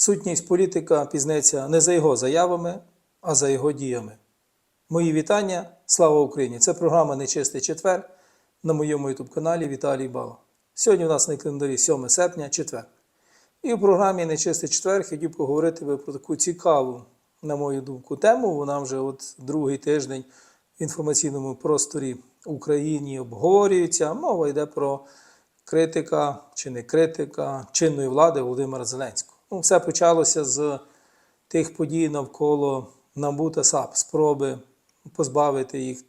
Сутність політика пізнається не за його заявами, а за його діями. Мої вітання. Слава Україні! Це програма Нечистий четвер на моєму ютуб-каналі Віталій Бала. Сьогодні у нас на календарі 7 серпня, четвер. І в програмі Нечистий четвер хотів поговорити ви про таку цікаву, на мою думку, тему. Вона вже от другий тиждень в інформаційному просторі Україні обговорюється. Мова йде про критика чи не критика чинної влади Володимира Зеленського. Ну, все почалося з тих подій навколо НАБУ та САП, спроби позбавити їх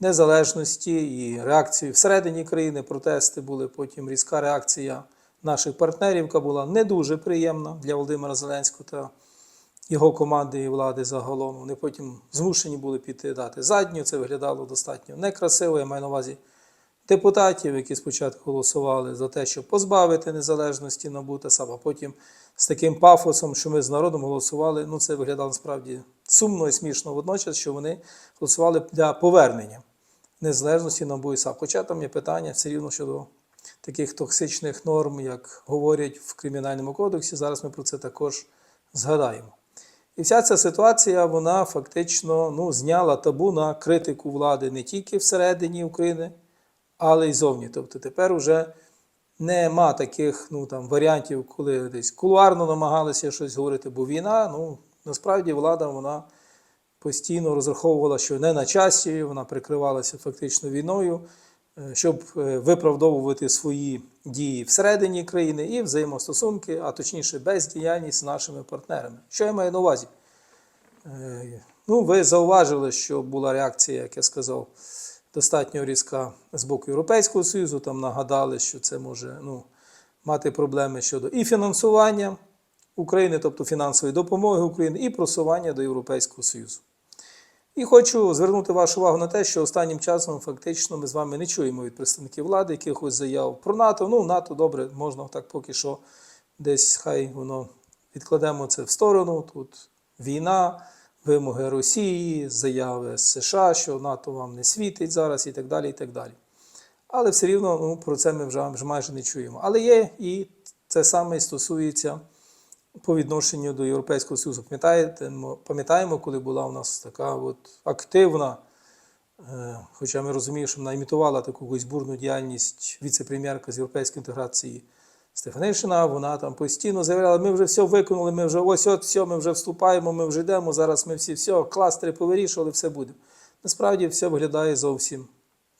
незалежності і реакції всередині країни. Протести були, потім різка реакція наших партнерів, яка була не дуже приємна для Володимира Зеленського та його команди і влади загалом. Вони потім змушені були піти дати задню. Це виглядало достатньо некрасиво. Я маю на увазі депутатів, які спочатку голосували за те, щоб позбавити незалежності НАБУ та САП, а потім з таким пафосом, що ми з народом голосували. Ну, це виглядало насправді сумно і смішно водночас, що вони голосували для повернення незалежності НАБУ і САП. Хоча там є питання все рівно щодо таких токсичних норм, як говорять в Кримінальному кодексі. Зараз ми про це також згадаємо. І вся ця ситуація, вона фактично ну, зняла табу на критику влади не тільки всередині України, але й зовні. Тобто тепер вже нема таких ну, там, варіантів, коли десь кулуарно намагалися щось говорити, бо війна, ну, насправді влада вона постійно розраховувала, що не на часі, вона прикривалася фактично війною, е, щоб е, виправдовувати свої дії всередині країни і взаємостосунки, а точніше бездіяльність з нашими партнерами. Що я маю на увазі? Е, Ну, ви зауважили, що була реакція, як я сказав, достатньо різка з боку Європейського Союзу. Там нагадали, що це може ну, мати проблеми щодо і фінансування України, тобто фінансової допомоги України, і просування до Європейського Союзу. І хочу звернути вашу увагу на те, що останнім часом фактично ми з вами не чуємо від представників влади якихось заяв про НАТО. Ну, НАТО добре, можна так поки що десь хай воно відкладемо це в сторону. Тут війна, вимоги Росії, заяви США, що НАТО вам не світить зараз і так далі. і так далі. Але все рівно ну, про це ми вже, вже майже не чуємо. Але є і це саме стосується по відношенню до Європейського Союзу. Пам'ятаємо, коли була у нас така от активна, е, хоча ми розуміємо, що вона імітувала таку бурну діяльність віце-прем'єрка з європейської інтеграції Стефанишина, вона там постійно заявляла, ми вже все виконали, ми вже ось от все, ми вже вступаємо, ми вже йдемо, зараз ми всі все, кластери повирішували, все буде. Насправді все виглядає зовсім,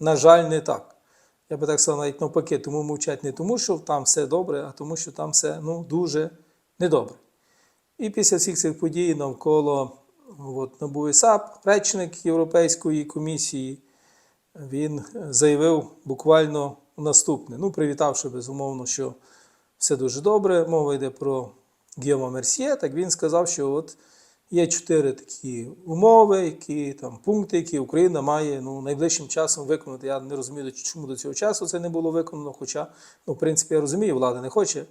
на жаль, не так. Я би так сказав, навіть навпаки, тому мовчать не тому, що там все добре, а тому, що там все ну, дуже недобре. І після всіх цих подій навколо от, НАБУ і САП, речник Європейської комісії, він заявив буквально наступне. Ну, привітавши безумовно, що все дуже добре. Мова йде про Гіома Мерсьє. Так він сказав, що от є чотири такі умови, які там пункти, які Україна має ну, найближчим часом виконати. Я не розумію, чому до цього часу це не було виконано. Хоча, ну, в принципі, я розумію, влада не хоче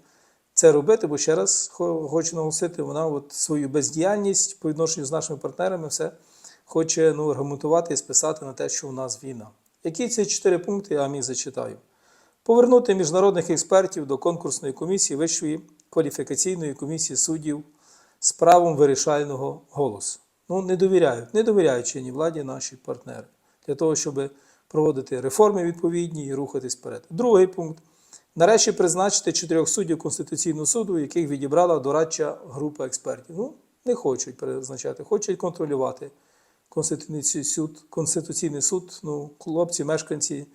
це робити, бо ще раз хочу наголосити, вона от свою бездіяльність по відношенню з нашими партнерами все хоче ну, аргументувати і списати на те, що у нас війна. Які ці чотири пункти я їх зачитаю? Повернути міжнародних експертів до конкурсної комісії Вищої кваліфікаційної комісії суддів з правом вирішального голосу. Ну, не довіряють, не довіряють чинній владі наші партнери для того, щоб проводити реформи відповідні і рухатись вперед. Другий пункт. Нарешті призначити чотирьох суддів Конституційного суду, яких відібрала дорадча група експертів. Ну, не хочуть призначати, хочуть контролювати Конституційний суд, Конституційний суд, ну, хлопці, мешканці,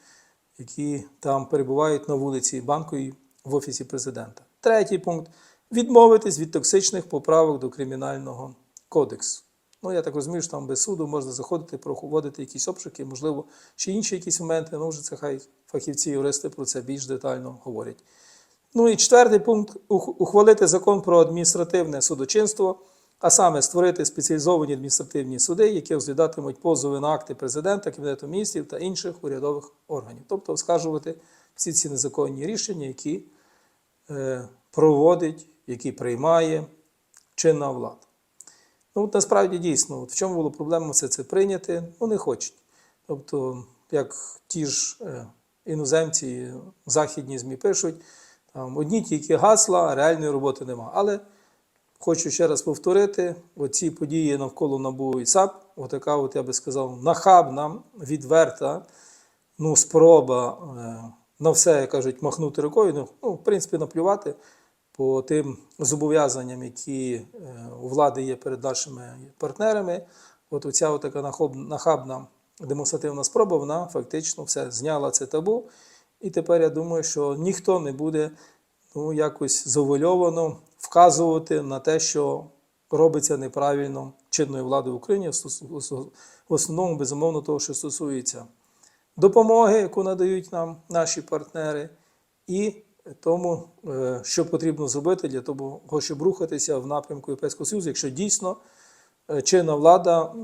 які там перебувають на вулиці Банковій в офісі президента. Третій пункт відмовитись від токсичних поправок до кримінального кодексу. Ну, я так розумію, що там без суду можна заходити, проводити якісь обшуки, можливо, ще інші якісь моменти. Ну, вже це хай фахівці, юристи про це більш детально говорять. Ну і четвертий пункт ухвалити закон про адміністративне судочинство, а саме створити спеціалізовані адміністративні суди, які розглядатимуть позови на акти президента, кабінету міністрів та інших урядових органів, тобто оскаржувати всі ці незаконні рішення, які е, проводить, які приймає чинна влада. Ну, от насправді дійсно, от в чому була проблема все це прийняти? Ну, не хочуть. Тобто, як ті ж е, іноземці, західні ЗМІ пишуть, там одні тільки гасла, а реальної роботи нема. Але хочу ще раз повторити: оці події навколо НАБУ і САП, отака, от я би сказав, нахабна, відверта, ну, спроба е, на все, як кажуть, махнути рукою, ну, ну, в принципі, наплювати по тим зобов'язанням, які е, у влади є перед нашими партнерами. От оця от нахабна демонстративна спроба, вона фактично все зняла це табу. І тепер я думаю, що ніхто не буде ну, якось завуальовано вказувати на те, що робиться неправильно чинною владою в Україні, в основному, безумовно, того, що стосується допомоги, яку надають нам наші партнери, і тому, е, що потрібно зробити для того, щоб рухатися в напрямку Європейського Союзу, якщо дійсно е, чинна влада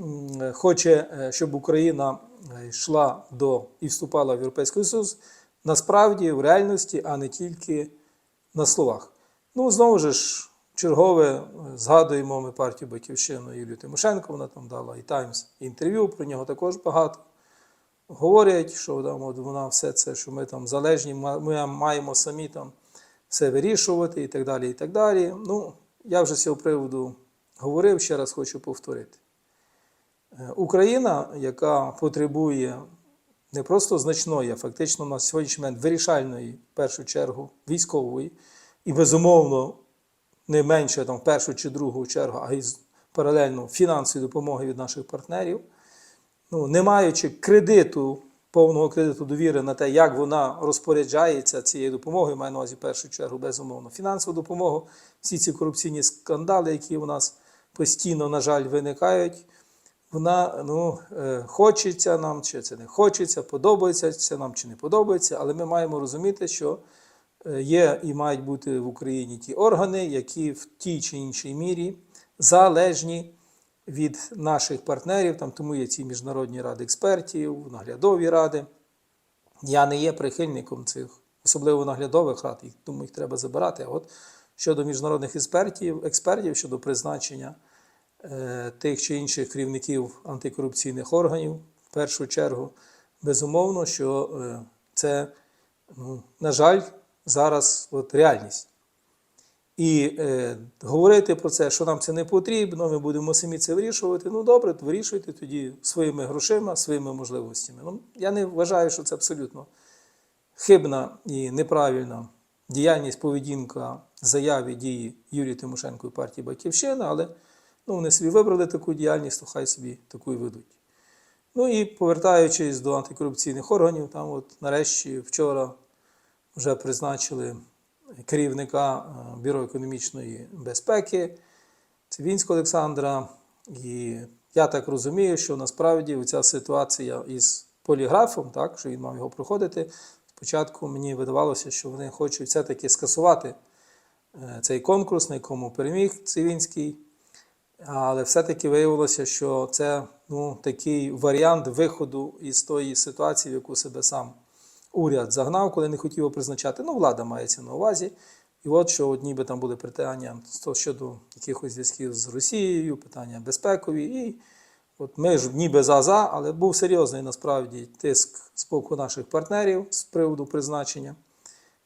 хоче, е, щоб Україна йшла до і вступала в Європейський Союз, насправді в реальності, а не тільки на словах. Ну, знову ж, чергове згадуємо ми партію Батьківщину Юлію Тимошенко, вона там дала і Таймс інтерв'ю, про нього також багато. Говорять, що там, от вона все це, що ми там залежні, ми маємо самі там все вирішувати і так далі. і так далі. Ну, я вже з цього приводу говорив, ще раз хочу повторити. Е, Україна, яка потребує не просто значної, а фактично на сьогоднішній момент вирішальної, в першу чергу, військової, і безумовно не менше там, в першу чи другу чергу, а й паралельно фінансової допомоги від наших партнерів, ну, не маючи кредиту, повного кредиту довіри на те, як вона розпоряджається цією допомогою, маю на увазі в першу чергу, безумовно, фінансову допомогу, всі ці корупційні скандали, які у нас постійно, на жаль, виникають, вона ну, е, хочеться нам, чи це не хочеться, подобається це нам чи не подобається, але ми маємо розуміти, що е, є і мають бути в Україні ті органи, які в тій чи іншій мірі залежні від наших партнерів, там тому є ці міжнародні ради експертів, наглядові ради. Я не є прихильником цих, особливо наглядових рад, тому їх треба забирати. А от щодо міжнародних експертів, експертів щодо призначення тих чи інших керівників антикорупційних органів, в першу чергу, безумовно, що е, це, ну, на жаль, зараз от реальність. І е, говорити про це, що нам це не потрібно, ми будемо самі це вирішувати. Ну добре, вирішуйте тоді своїми грошима, своїми можливостями. Ну, я не вважаю, що це абсолютно хибна і неправильна діяльність, поведінка заяви дії Юрії Тимошенко і партії Батьківщина, але ну, вони собі вибрали таку діяльність, то хай собі таку і ведуть. Ну і повертаючись до антикорупційних органів, там от нарешті вчора вже призначили керівника е, Бюро економічної безпеки Цивінського Олександра. І я так розумію, що насправді ця ситуація із поліграфом, так, що він мав його проходити, спочатку мені видавалося, що вони хочуть все-таки скасувати е, цей конкурс, на якому переміг Цивінський. Але все-таки виявилося, що це ну, такий варіант виходу із тої ситуації, в яку себе сам уряд загнав, коли не хотів призначати. Ну, влада мається на увазі. І от що ніби там були питання щодо якихось зв'язків з Росією, питання безпекові. І от ми ж ніби за-за, але був серйозний насправді тиск з боку наших партнерів з приводу призначення.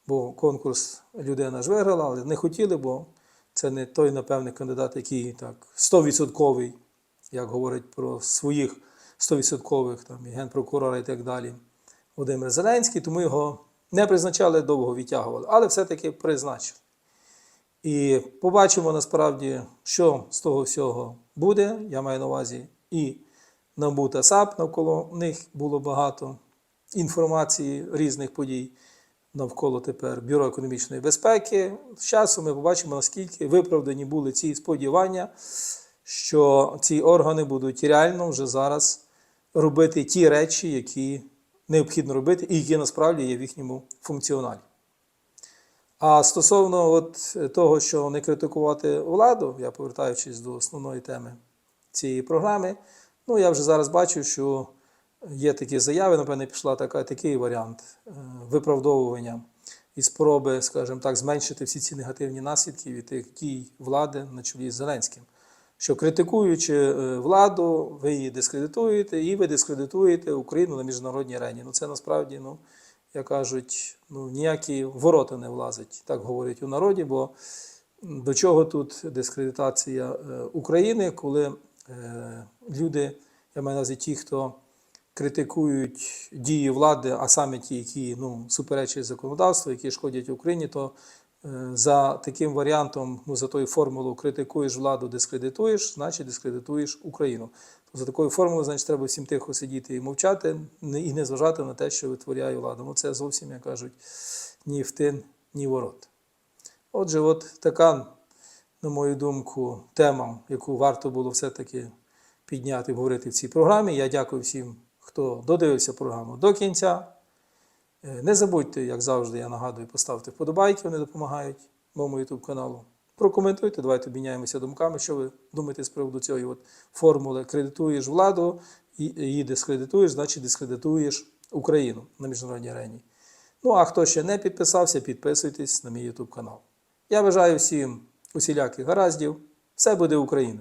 Бо конкурс людина ж виграла, але не хотіли, бо це не той, напевне, кандидат, який так 100%, як говорить про своїх 100% там, і генпрокурора і так далі. Володимир Зеленський, тому його не призначали, довго відтягували, але все-таки призначили. І побачимо насправді, що з того всього буде. Я маю на увазі і НАБУ та САП, навколо них було багато інформації різних подій навколо тепер Бюро економічної безпеки. З часом ми побачимо, наскільки виправдані були ці сподівання, що ці органи будуть реально вже зараз робити ті речі, які необхідно робити, і які насправді є в їхньому функціоналі. А стосовно от того, що не критикувати владу, я повертаючись до основної теми цієї програми, ну я вже зараз бачу, що є такі заяви, напевне, пішла така, такий варіант е, виправдовування і спроби, скажімо так, зменшити всі ці негативні наслідки від тих дій влади на чолі з Зеленським. Що критикуючи е, владу, ви її дискредитуєте, і ви дискредитуєте Україну на міжнародній арені. Ну це насправді, ну, як кажуть, ну, ніякі ворота не влазить, так говорять у народі, бо До чого тут дискредитація е, України, коли е, люди, я маю на увазі ті, хто критикують дії влади, а саме ті, які ну, суперечать законодавству, які шкодять Україні, то е, за таким варіантом, ну, за тою формулою критикуєш владу, дискредитуєш, значить дискредитуєш Україну. То за такою формулою, значить, треба всім тихо сидіти і мовчати, і не зважати на те, що витворяє влада. Ну, це зовсім, як кажуть, ні втин, ні ворот. Отже, от така, на мою думку, тема, яку варто було все-таки підняти говорити в цій програмі. Я дякую всім, хто додивився програму до кінця. Е, Не забудьте, як завжди, я нагадую, поставити вподобайки, вони допомагають моєму YouTube каналу. Прокоментуйте, давайте обміняємося думками, що ви думаєте з приводу цієї от формули. Кредитуєш владу, і- її дискредитуєш, значить дискредитуєш Україну на міжнародній арені. Ну а хто ще не підписався, підписуйтесь на мій YouTube канал. Я бажаю всім усіляких гараздів. Все буде Україна!